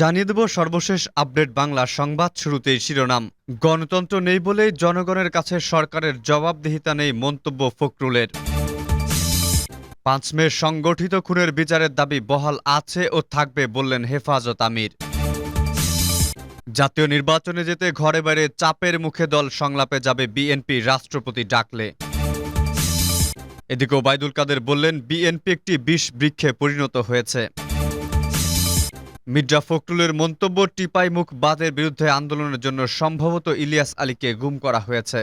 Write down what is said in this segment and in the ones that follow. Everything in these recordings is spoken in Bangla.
জানিয়ে দেব সর্বশেষ আপডেট বাংলা সংবাদ শুরুতেই শিরোনাম। গণতন্ত্র নেই বলেই জনগণের কাছে সরকারের জবাবদিহিতা নেই মন্তব্য ফখরুলের। পাঁচ মে সংগঠিত খুনের বিচারের দাবি বহাল আছে ও থাকবে বললেন হেফাজত আমির। জাতীয় নির্বাচনে যেতে ঘরে বাইরে চাপের মুখে দল সংলাপে যাবে বিএনপি রাষ্ট্রপতি ডাকলে। এদিকে ওবায়দুল কাদের বললেন, বিএনপি একটি বিষ বৃক্ষে পরিণত হয়েছে। মির্জা ফখরুলের মন্তব্য টিপাই মুখ বাদের বিরুদ্ধে আন্দোলনের জন্য সম্ভবত ইলিয়াস আলীকে গুম করা হয়েছে।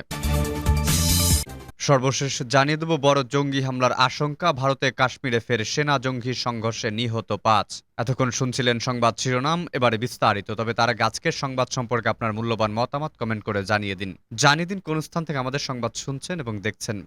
সর্বশেষ জানিয়ে দেব, বড় জঙ্গি হামলার আশঙ্কা, ভারতে কাশ্মীরে ফের সেনা জঙ্গি সংঘর্ষে নিহত পাঁচ। এতক্ষণ শুনছিলেন সংবাদ শিরোনাম, এবারে বিস্তারিত, তবে তারা গাছকের সংবাদ সম্পর্কে আপনার মূল্যবান মতামত কমেন্ট করে জানিয়ে দিন। জানিয়ে দিন কোন স্থান থেকে আমাদের সংবাদ শুনছেন এবং দেখছেন।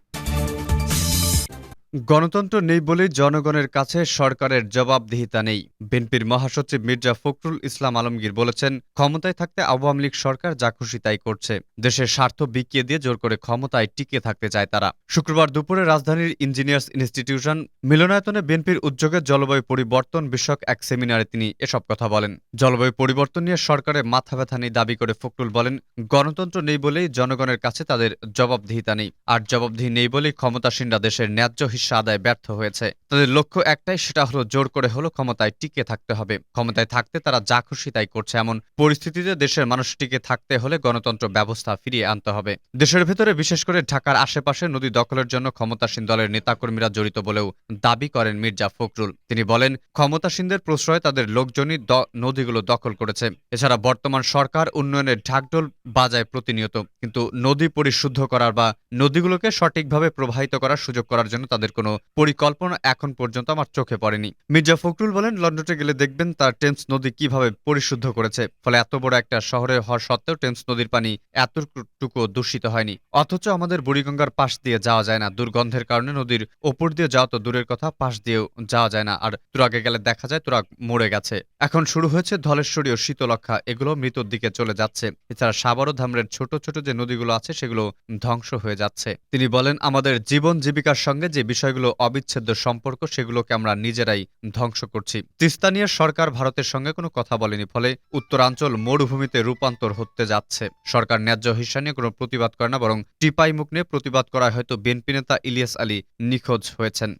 গণতন্ত্র নেই বলেই জনগণের কাছে সরকারের জবাবদিহিতা নেই। বিএনপির মহাসচিব মির্জা ফখরুল ইসলাম আলমগীর বলেছেন, ক্ষমতায় থাকতে আওয়ামী লীগ সরকার যা খুশি তাই করছে। দেশের স্বার্থ বিকিয়ে দিয়ে জোর করে ক্ষমতায় টিকে থাকতে চায় তারা। শুক্রবার দুপুরে রাজধানীর ইঞ্জিনিয়ার্স ইনস্টিটিউশন মিলনায়তনে বিএনপির উদ্যোগে জলবায়ু পরিবর্তন বিষয়ক এক সেমিনারে তিনি এসব কথা বলেন। জলবায়ু পরিবর্তন নিয়ে সরকারের মাথা ব্যথা নেই দাবি করে ফখরুল বলেন, গণতন্ত্র নেই বলেই জনগণের কাছে তাদের জবাবদিহিতা নেই। আর জবাবদিহি নেই বলেই ক্ষমতাসীনরা দেশের ন্যায্য হিস্সা আদায় ব্যর্থ হয়েছে। তাদের লক্ষ্য একটাই, সেটা হলো জোর করে হলো ক্ষমতায় টিকে থাকতে হবে। ক্ষমতায় থাকতে তারা যা খুশি তাই করছে। এমন পরিস্থিতিতে দেশের মানুষ টিকে থাকতে হলে গণতন্ত্র ব্যবস্থা ফিরিয়ে আনতে হবে। দেশের ভেতরে, বিশেষ করে ঢাকার আশেপাশে নদী দখলের জন্য ক্ষমতাসীন দলের নেতাকর্মীরা জড়িত বলেও দাবি করেন মির্জা ফখরুল। তিনি বলেন, ক্ষমতাসীনদের প্রশ্রয়ে তাদের লোকজনই নদীগুলো দখল করেছে। এছাড়া বর্তমান সরকার উন্নয়নের ঢাকঢোল বাজায় প্রতিনিয়ত। কিন্তু নদী পরিশুদ্ধ করার বা নদীগুলোকে সঠিকভাবে প্রবাহিত করার সুযোগ করার জন্য তাদের কোনো পরিকল্পনা এখন পর্যন্ত আমার চোখে পড়েনি। মির্জা ফখরুল বলেন, লন্ডনে গেলে দেখবেন তার টেমস নদী কীভাবে পরিশুদ্ধ করেছে। ফলে এত বড় একটা শহরে হওয়ার সত্ত্বেও টেমস নদীর পানি এতটুকু দূষিত হয়নি। অথচ আমাদের বুড়িগঙ্গার পাশ দিয়ে যাওয়া যায় না। দুর্গন্ধের কারণে নদীর ওপর দিয়ে যাওয়া তো দূরের কথা, পাশ দিয়েও যাওয়া যায় না। আর তুরাগে গেলে দেখা যায় তুরাগ মরে গেছে। এখন শুরু হয়েছে ধলেশ্বরী ও শীতলক্ষা এগুলো মৃতর দিকে চলে যাচ্ছে। এছাড়া সাবর ধামরের ছোট ছোট যে নদীগুলো আছে, সেগুলো ধ্বংস হয়ে যাচ্ছে। তিনি বলেন, আমাদের জীবন জীবিকার সঙ্গে যে বিষয়গুলো অবিচ্ছেদ্য সম্পর্ক সেগুলোকে আমরা নিজেরাই ধ্বংস করছি। তিস্তা নিয়ে সরকার ভারতের সঙ্গে কোনো কথা বলেনি, ফলে উত্তরাঞ্চল মরুভূমিতে রূপান্তর হতে যাচ্ছে। সরকার ন্যায্য হিসা নিয়ে কোনো প্রতিবাদ করে না, বরং টিপাই মুখ নিয়ে প্রতিবাদ করায় হয়তো বিএনপি নেতা ইলিয়াস আলী নিখোঁজ হয়েছেন।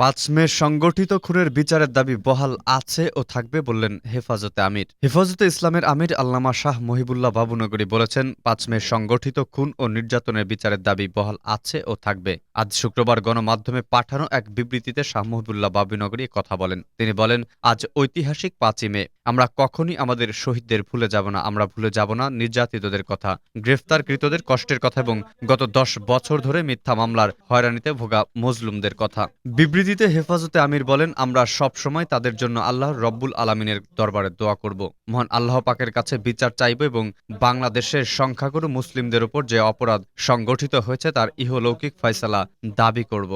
পাঁচ মে সংগঠিত খুনের বিচারের দাবি বহাল আছে ও থাকবে বললেন হেফাজতে আমির। হেফাজতে ইসলামের আমির আল্লামা শাহ মহিবুল্লাহ বাবুনগরী বলেছেন, পাঁচ মে সংগঠিত খুন ও নির্যাতনের বিচারের দাবি বহাল আছে ও থাকবে। আজ শুক্রবার গণমাধ্যমে পাঠানো এক বিবৃতিতে শাহ মহিবুল্লাহ বাবুনগরী কথা বলেন। তিনি বলেন, আজ ঐতিহাসিক পাঁচই মে। আমরা কখনই আমাদের শহীদদের ভুলে যাব না, আমরা ভুলে যাব না নির্যাতিতদের কথা, গ্রেফতারকৃতদের কষ্টের কথা এবং গত দশ বছর ধরে মিথ্যা মামলার হয়রানিতে ভোগা মজলুমদের কথা। বিবৃতিতে হেফাজতে আমির বলেন, আমরা সব সময় তাদের জন্য আল্লাহ রব্বুল আলমিনের দরবারে দোয়া করব। মহান আল্লাহ পাকের কাছে বিচার চাইব এবং বাংলাদেশের সংখ্যাগুরু মুসলিমদের উপর যে অপরাধ সংগঠিত হয়েছে তার ইহলৌকিক ফয়সালা দাবি করব।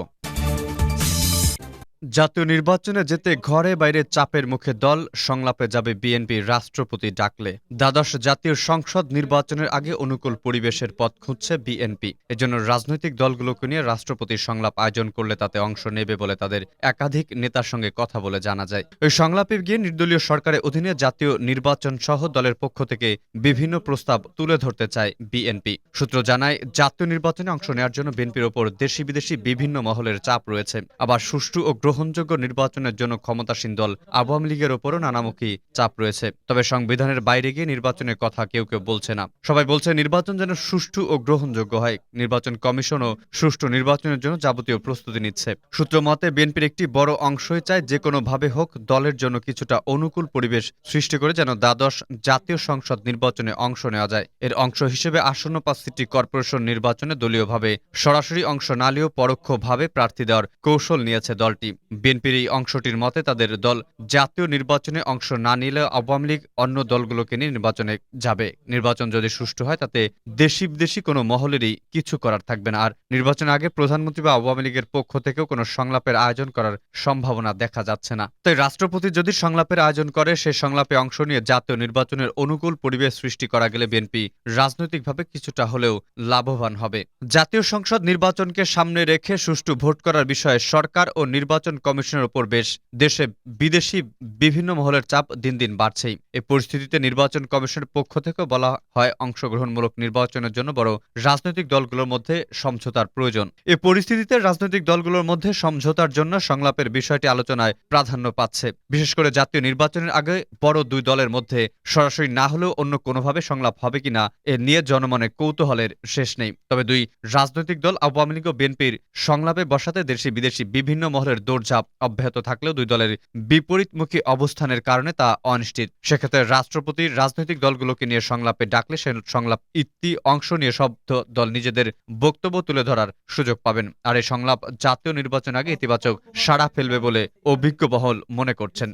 জাতীয় নির্বাচনে যেতে ঘরে বাইরে চাপের মুখে দল, সংলাপে যাবে বিএনপি রাষ্ট্রপতি ডাকলে। দ্বাদশ জাতীয় সংসদ নির্বাচনের আগে অনুকূল পরিবেশের পথ খুঁজছে বিএনপি। এজন্য রাজনৈতিক দলগুলোকে নিয়ে রাষ্ট্রপতি সংলাপ আয়োজন করলে তাতে অংশ নেবে বলে তাদের একাধিক নেতার সঙ্গে কথা বলে জানা যায়। ওই সংলাপে গিয়ে নির্দলীয় সরকারের অধীনে জাতীয় নির্বাচন সহ দলের পক্ষ থেকে বিভিন্ন প্রস্তাব তুলে ধরতে চায় বিএনপি। সূত্র জানায়, জাতীয় নির্বাচনে অংশ নেওয়ার জন্য বিএনপির ওপর দেশি বিদেশি বিভিন্ন মহলের চাপ রয়েছে। আবার সুষ্ঠু ও গ্রহণযোগ্য নির্বাচনের জন্য ক্ষমতাসীন দল আওয়ামী লীগের ওপরও নানামুখী চাপ রয়েছে। তবে সংবিধানের বাইরে গিয়ে নির্বাচনের কথা কেউ কেউ বলছে না। সবাই বলছে, নির্বাচন যেন সুষ্ঠু ও গ্রহণযোগ্য হয়। নির্বাচন কমিশনও সুষ্ঠু নির্বাচনের জন্য যাবতীয় প্রস্তুতি নিচ্ছে। সূত্র মতে, বিএনপির একটি বড় অংশই চায় যে কোনো ভাবে হোক, দলের জন্য কিছুটা অনুকূল পরিবেশ সৃষ্টি করে যেন দ্বাদশ জাতীয় সংসদ নির্বাচনে অংশ নেওয়া যায়। এর অংশ হিসেবে আসন্ন পাঁচ সিটি কর্পোরেশন নির্বাচনে দলীয়ভাবে সরাসরি অংশ না পরোক্ষভাবে প্রার্থী দেওয়ার কৌশল নিয়েছে দলটি। বিএনপির এই অংশটির মতে তাদের দল জাতীয় নির্বাচনে অংশ না নিলে আওয়ামী লীগ অন্য দলগুলোকে নিয়ে নির্বাচনে যাবে। নির্বাচন যদি সুষ্ঠু হয়, তাতে দেশি বিদেশি কোনো মহলেরই কিছু করার থাকবে না। আর নির্বাচনের আগে প্রধানমন্ত্রী বা আওয়ামী লীগের পক্ষ থেকেও কোনো সংলাপের আয়োজন করার সম্ভাবনা দেখা যাচ্ছে না। তাই রাষ্ট্রপতি যদি সংলাপের আয়োজন করে, সে সংলাপে অংশ নিয়ে জাতীয় নির্বাচনের অনুকূল পরিবেশ সৃষ্টি করা গেলে বিএনপি রাজনৈতিকভাবে কিছুটা হলেও লাভবান হবে। জাতীয় সংসদ নির্বাচনকে সামনে রেখে সুষ্ঠু ভোট করার বিষয়ে সরকার ও নির্বাচন নির্বাচন কমিশনের উপর বেশ দেশে বিদেশি বিভিন্ন মহলের চাপ দিন দিন বাড়ছেই। এই পরিস্থিতিতে নির্বাচন কমিশনের পক্ষ থেকে বলা হয় অংশগ্রহণমূলক নির্বাচনের জন্য বড় রাজনৈতিক দলগুলোর মধ্যে সমঝোতার প্রয়োজন। এ পরিস্থিতিতে রাজনৈতিক দলগুলোর মধ্যে সমঝোতার জন্য সংলাপের বিষয়টি আলোচনায় প্রাধান্য পাচ্ছে। বিশেষ করে জাতীয় নির্বাচনের আগে বড় দুই দলের মধ্যে সরাসরি না হলেও অন্য কোনোভাবে সংলাপ হবে কিনা, এ নিয়ে জনমনে কৌতূহলের শেষ নেই। তবে দুই রাজনৈতিক দল আওয়ামী লীগ ও বিএনপির সংলাপে বসাতে দেশি বিদেশি বিভিন্ন মহলের দৌড়ঝাঁপ অব্যাহত থাকলেও দুই দলের বিপরীতমুখী অবস্থানের কারণে তা অনিশ্চিত। সেক্ষেত্রে রাষ্ট্রপতি, রাজনৈতিক দলগুলোকে নিয়ে সংলাপে ডাকলে সে সংলাপ ইতি অংশ নিয়ে সব দল নিজেদের বক্তব্য তুলে ধরার সুযোগ পাবেন। আর এই সংলাপ জাতীয় নির্বাচন আগে ইতিবাচক সাড়া ফেলবে বলে অভিজ্ঞ মহল মনে করছেন।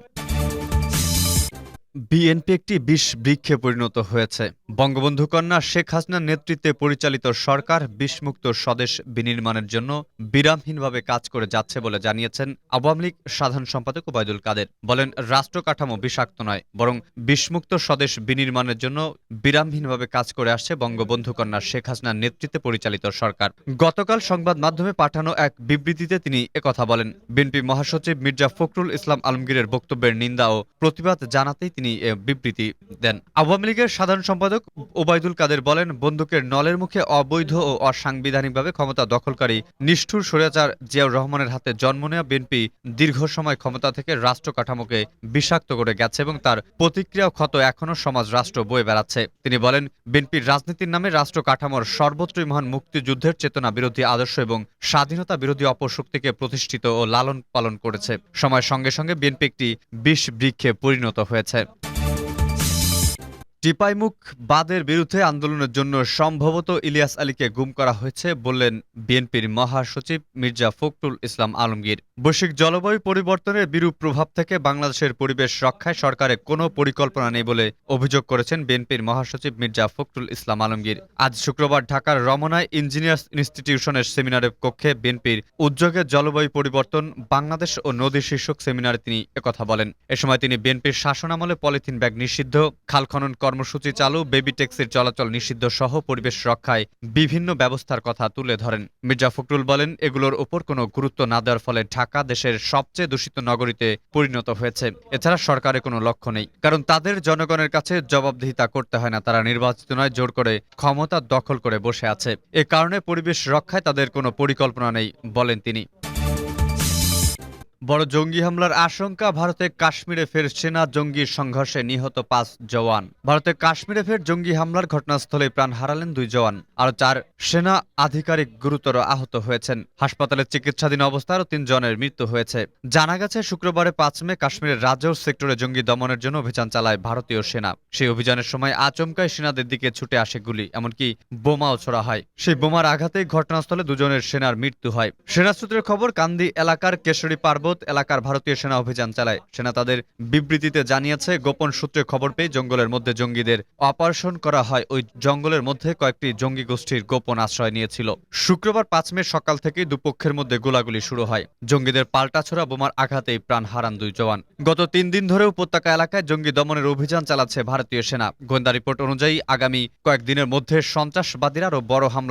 বিএনপি একটি বিষ বৃক্ষে পরিণত হয়েছে। বঙ্গবন্ধু কন্যা শেখ হাসিনার নেতৃত্বে পরিচালিত সরকার বিষমুক্ত স্বদেশ বিনির্মাণের জন্য বিরামহীনভাবে কাজ করে যাচ্ছে বলে জানিয়েছেন আওয়ামী লীগ সাধারণ সম্পাদক ওবায়দুল কাদের। বলেন, রাষ্ট্র কাঠামো বিষাক্ত নয়, বরং বিষমুক্ত স্বদেশ বিনির্মাণের জন্য বিরামহীনভাবে কাজ করে আসছে বঙ্গবন্ধু কন্যা শেখ হাসিনার নেতৃত্বে পরিচালিত সরকার। গতকাল সংবাদ মাধ্যমে পাঠানো এক বিবৃতিতে তিনি একথা বলেন, বিএনপি মহাসচিব মির্জা ফখরুল ইসলাম আলমগীরের বক্তব্যের নিন্দা ও প্রতিবাদ জানাতেই তিনি বিবৃতি দেন। আওয়ামী লীগের সাধারণ সম্পাদক ওবায়দুল কাদের বলেন, বন্দুকের নলের মুখে অবৈধ ও অসাংবিধানিকভাবে ক্ষমতা দখলকারী নিষ্ঠুর স্বৈরাচার জিয়াউর রহমানের হাতে জন্ম নেওয়া বিএনপি দীর্ঘ সময় ক্ষমতা থেকে রাষ্ট্র কাঠামোকে বিষাক্ত করে গেছে এবং তার প্রতিক্রিয়া ক্ষত এখনও সমাজ রাষ্ট্র বয়ে বেড়াচ্ছে। তিনি বলেন, বিএনপির রাজনীতির নামে রাষ্ট্র কাঠামোর সর্বত্রই মহান মুক্তিযুদ্ধের চেতনা বিরোধী আদর্শ এবং স্বাধীনতা বিরোধী অপশক্তিকে প্রতিষ্ঠিত ও লালন পালন করেছে। সময়ের সঙ্গে সঙ্গে বিএনপি একটি বিষ বৃক্ষে পরিণত হয়েছে। টিপাইমুখ বাদের বিরুদ্ধে আন্দোলনের জন্য সম্ভবত ইলিয়াস আলীকে গুম করা হয়েছে বললেন বিএনপির মহাসচিব মির্জা ফখরুল ইসলাম আলমগীর। বৈশ্বিক জলবায়ু পরিবর্তনের বিরূপ প্রভাব থেকে বাংলাদেশের পরিবেশ রক্ষায় সরকারের কোনো পরিকল্পনা নেই বলে অভিযোগ করেছেন বিএনপির মহাসচিব মির্জা ফখরুল ইসলাম আলমগীর। আজ শুক্রবার ঢাকার রমনায় ইঞ্জিনিয়ার্স ইনস্টিটিউশনের সেমিনারের কক্ষে বিএনপির উদ্যোগে জলবায়ু পরিবর্তন, বাংলাদেশ ও নদী শীর্ষক সেমিনারে তিনি একথা বলেন। এ সময় তিনি বিএনপির শাসনামলে পলিথিন ব্যাগ নিষিদ্ধ, খাল খনন কর্মসূচি চালু, বেবি ট্যাক্সির চলাচল নিষিদ্ধ সহ পরিবেশ রক্ষায় বিভিন্ন ব্যবস্থার কথা তুলে ধরেন। মির্জা ফখরুল বলেন, এগুলোর উপর কোনো গুরুত্ব না দেওয়ার ফলে ঢাকা দেশের সবচেয়ে দূষিত নগরীতে পরিণত হয়েছে। এছাড়া সরকারের কোনো লক্ষ্য নেই। কারণ তাদের জনগণের কাছে জবাবদিহিতা করতে হয় না, তারা নির্বাচিত নয়, জোর করে ক্ষমতা দখল করে বসে আছে। এ কারণে পরিবেশ রক্ষায় তাদের কোনো পরিকল্পনা নেই বলেন তিনি। বড় জঙ্গি হামলার আশঙ্কা, ভারতে কাশ্মীরে ফের সেনা জঙ্গি সংঘর্ষে নিহত পাঁচ জওয়ান। ভারতে কাশ্মীরে ফের জঙ্গি হামলার ঘটনাস্থলে প্রাণ হারালেন দুই জওয়ান। আর চার সেনা আধিকারিক গুরুতর আহত হয়েছেন। হাসপাতালে চিকিৎসাধীন অবস্থায় আরও তিন জনের মৃত্যু হয়েছে। জানা গেছে, শুক্রবারে পাঁচ মে কাশ্মীরের রাজৌর সেক্টরে জঙ্গি দমনের জন্য অভিযান চালায় ভারতীয় সেনা। সেই অভিযানের সময় আচমকায় সেনাদের দিকে ছুটে আসে গুলি, এমনকি বোমাও ছোড়া হয়। সেই বোমার আঘাতেই ঘটনাস্থলে দুজনের সেনার মৃত্যু হয়। সেনা সূত্রের খবর, কান্দি এলাকার কেশরী পার্বত এলাকার ভারতীয় সেনা অভিযান চালায়। সেনা তাদের বিবৃতিতে জানিয়েছে, গোপন সূত্রে খবর পেয়ে জঙ্গলের মধ্যে জঙ্গিদের অপারেশন করা হয়। ওই জঙ্গলের মধ্যে কয়েকটি জঙ্গি গোষ্ঠীর গোপন আশ্রয় নিয়েছিল। শুক্রবার পাঁচ মে সকাল থেকেই দুপক্ষের মধ্যে গোলাগুলি শুরু হয়। জঙ্গিদের পাল্টাছড়া বোমার আঘাতেই প্রাণ হারান দুই জওয়ান। গত তিন দিন ধরে উপত্যকা এলাকায় জঙ্গি দমনের অভিযান চালাচ্ছে ভারতীয় সেনা। গোয়েন্দা রিপোর্ট অনুযায়ী আগামী কয়েকদিনের মধ্যে সন্ত্রাসবাদীরা আরও বড় হামলা